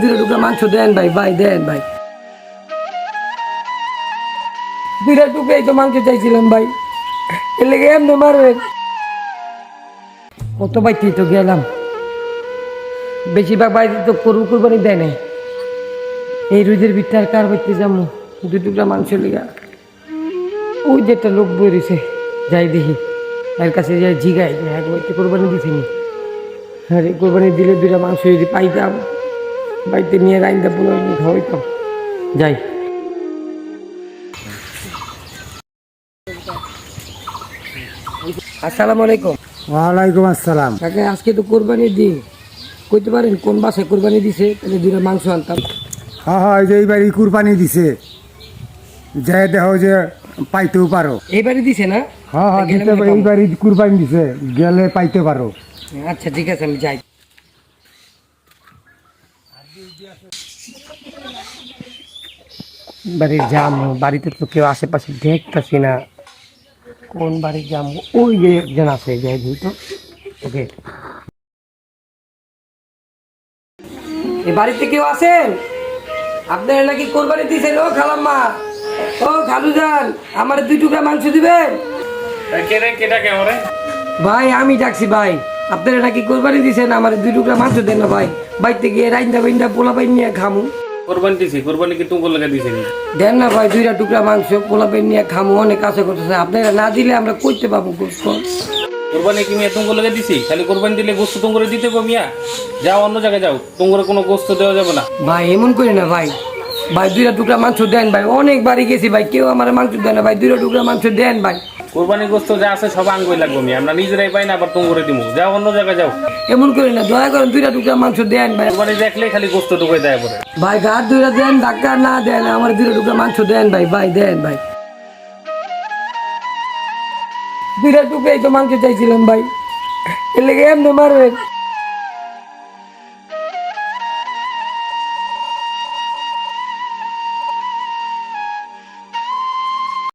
দুটো টুকরা মাংস দেন ভাই ভাই, দেন ভাই। দুইটা টুকরাই তো মাংস চাইছিলাম ভাই। এর এমনি মারবেন। কত বাইতেই তো গেলাম। বেশিরভাগ বাইরে তো করব কুরবানি দেয় নাই। এই রোদের ভিতরে কার বাইতে যাব? দু টুকরা মাংস লেগা। ওই যে একটা লোক বেরিয়েছে যাই দেখি। এর কাছে যাই জিগাই এক বাইতে কোরবানি দিছিনি আরে কোরবানি দিলে দুটা মাংস যদি পাইতাম। বাড়িতে নিয়ে রাইন্দা পুরো খাওয়াইতাম যাই। আসসালামু আলাইকুম। ওয়ালাইকুম আসসালাম। কাকা আজকে তো কোরবানির দিন। কইতে পারেন কোন বাসায় কোরবানি দিছে? তাহলে দুটা মাংস আনতাম। হ্যাঁ হ্যাঁ এই যে এইবারই কুরবানি দিছে। যে দেখো যে পাইতেও পারো। এইবারই দিছে না? হ্যাঁ হ্যাঁ দিতে। এইবারই কুরবানি দিছে গেলে পাইতে পারো। আচ্ছা ঠিক আছে আমি যাই। বাড়ির যাম বাড়িতে তো কেউ আশেপাশে দেখতেছি না। কোন বাড়ির যাম ওই যে একজন আছে যাই দিই তো ওকে। এই বাড়িতে কেউ আছেন? আপনারা নাকি কোরবানি দিয়েছেন? ও খালাম্মা ও খালু যান আমার দুই টুকরা মাংস দিবেন? ভাই আমি ডাকছি ভাই। আপনারা নাকি কোরবানি দিয়েছেন আমার দুই টুকরা মাংস দেন না ভাই। বাড়িতে গিয়ে রাইন্দা বাইন্দা পোলা বাইন নিয়ে খামু। কোরবানি দিছি কোরবানি কি তুমি লাগা দিছি নি দেন না ভাই দুইটা টুকরা মাংস পোলা বাইন নিয়ে খামু অনেক আশা করতেছে। আপনারা না দিলে আমরা করতে পাবো গোস্ত কোরবানি কি মিয়া তুমি লাগা দিছি? খালি কোরবানি দিলে গোস্ত তুমি দিতে গো মিয়া। যাও অন্য জায়গায় যাও তোমার কোনো গোস্ত দেওয়া যাবে না। ভাই এমন করি না ভাই। ভাই দুইটা টুকরা মাংস দেন ভাই। অনেক বাড়ি গেছি ভাই কেউ আমার মাংস দেন না ভাই। দুইটা টুকরা মাংস দেন ভাই। কোরবানি গোস্ত যা আছে সব আঙ্গুই লাগবো আমি আমরা নিজেরাই পাই না আবার তুমি করে দিব যাও অন্য জায়গায় যাও। এমন করি না দয়া করেন দুইটা টুকরা মাংস দেন ভাই। কোরবানি দেখলে খালি গোস্ত টুকুই দেয় পরে। ভাই গাছ দুইটা দেন ডাক্তার না দেন আমার দুইটা টুকরা মাংস দেন ভাই ভাই দেন ভাই। দুইটা টুকরাই তো মাংস চাইছিলাম ভাই। এর লেগে এমনি মারবেন।